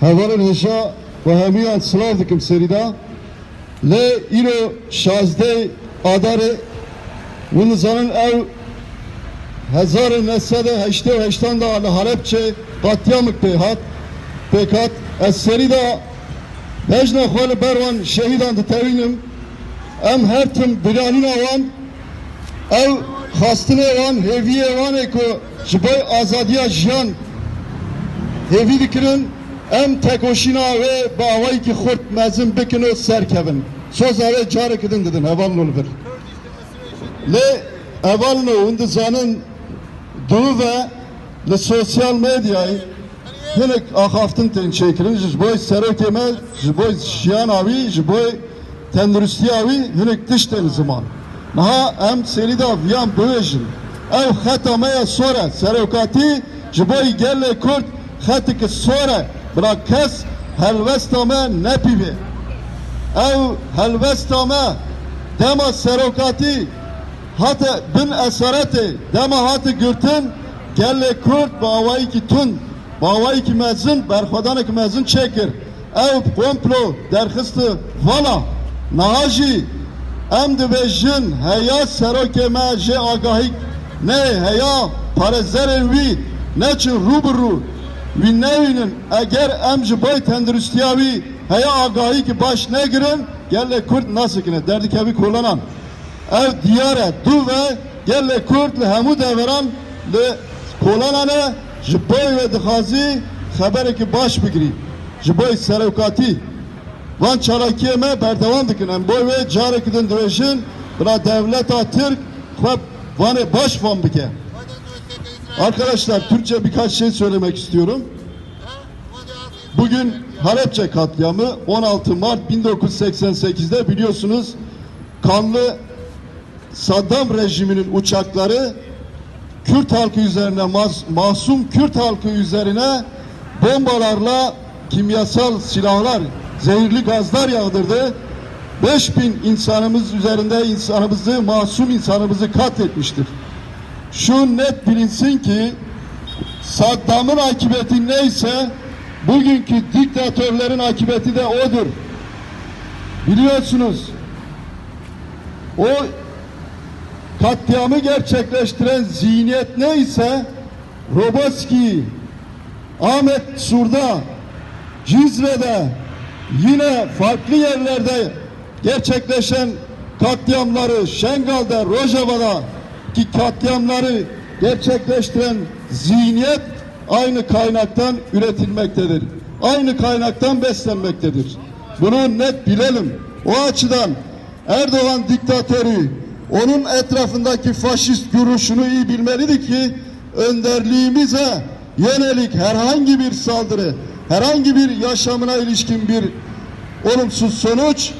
hevalin hişa ve hemiyan sılav dikim serida le ilo şazde adare Bunu zanın ev Hezar nesede heşte ve heşten da ala Halepçe katliamık pehat pekat eseri da Bejna khol berwan şehidan da tevinim em her tim bilanin avan ev hastine avan heviye avan eko jiboy azadiya jiyan hevi dikirin em tekoşina ve bavayı ki xurt mezin bikino serkevin söz eve carı kidin dedin heval nolver le eval no undu zanın duru ve le sosyal medyayı Hinek ahaftin ten çekirin, jiboy serokeme, jiboy şiyan avi, jiboy tenduristi avi, hinek dişten zaman. Naha em serida viyan böjin. Ev khatamaya sonra serokati, jiboy gelle kurt, khatik sonra, bırak kes, helvestame nepivi. Ev helvestame, dema serokati, Hatı bin esareti, dema hatı gürtün, gelle kurt, bavayı ki tun, bavayı ki mezin, berfadanı ki mezin çekir. Ev komplo, derhistı, vala, nahaji, em dibêjin heya serokê me jê ne heya parêzerên wî neçin rûbirû wî nevînin eger em ji boy tenduristiya wî heya agahî ki baş negirin gelle Kurd nasikine derdikevî kolanan ev diyare du ve gelle Kurd li hemû deveran li kolanane ji boy ve dixazî xeberekî baş bigirî ji boy serokatî Van çalakiye me berdevam dikin. Em boy ve carek din dveşin bira devleta Türk ve vane baş van bike. Arkadaşlar Türkçe birkaç şey söylemek istiyorum. Bugün Halepçe katliamı 16 Mart 1988'de biliyorsunuz kanlı Saddam rejiminin uçakları Kürt halkı üzerine mas- masum Kürt halkı üzerine bombalarla kimyasal silahlar, zehirli gazlar yağdırdı. 5000 insanımız üzerinde insanımızı, masum insanımızı katletmiştir. Şu net bilinsin ki Saddam'ın akıbeti neyse bugünkü diktatörlerin akıbeti de odur. Biliyorsunuz o katliamı gerçekleştiren zihniyet neyse Roboski, Ahmet Sur'da, Cizre'de yine farklı yerlerde gerçekleşen katliamları Şengal'da, Rojava'da ki katliamları gerçekleştiren zihniyet aynı kaynaktan üretilmektedir. Aynı kaynaktan beslenmektedir. Bunu net bilelim. O açıdan Erdoğan diktatörü onun etrafındaki faşist görüşünü iyi bilmelidir ki önderliğimize yönelik herhangi bir saldırı, herhangi bir yaşamına ilişkin bir olumsuz sonuç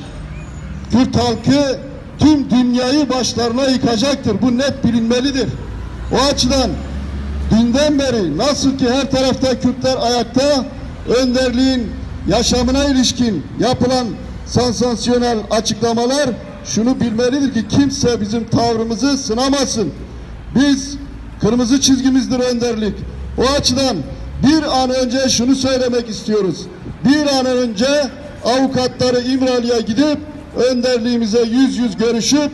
Kürt halkı tüm dünyayı başlarına yıkacaktır. Bu net bilinmelidir. O açıdan dünden beri nasıl ki her tarafta Kürtler ayakta önderliğin yaşamına ilişkin yapılan sansasyonel açıklamalar şunu bilmelidir ki kimse bizim tavrımızı sınamasın. Biz kırmızı çizgimizdir önderlik. O açıdan bir an önce şunu söylemek istiyoruz. Bir an önce avukatları İmralı'ya gidip önderliğimize yüz yüz görüşüp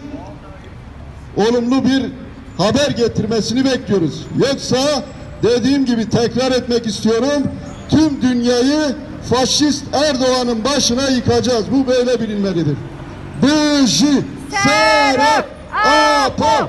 olumlu bir haber getirmesini bekliyoruz. Yoksa dediğim gibi tekrar etmek istiyorum. Tüm dünyayı faşist Erdoğan'ın başına yıkacağız. Bu böyle bilinmelidir. Bıjı, Serap, Apo,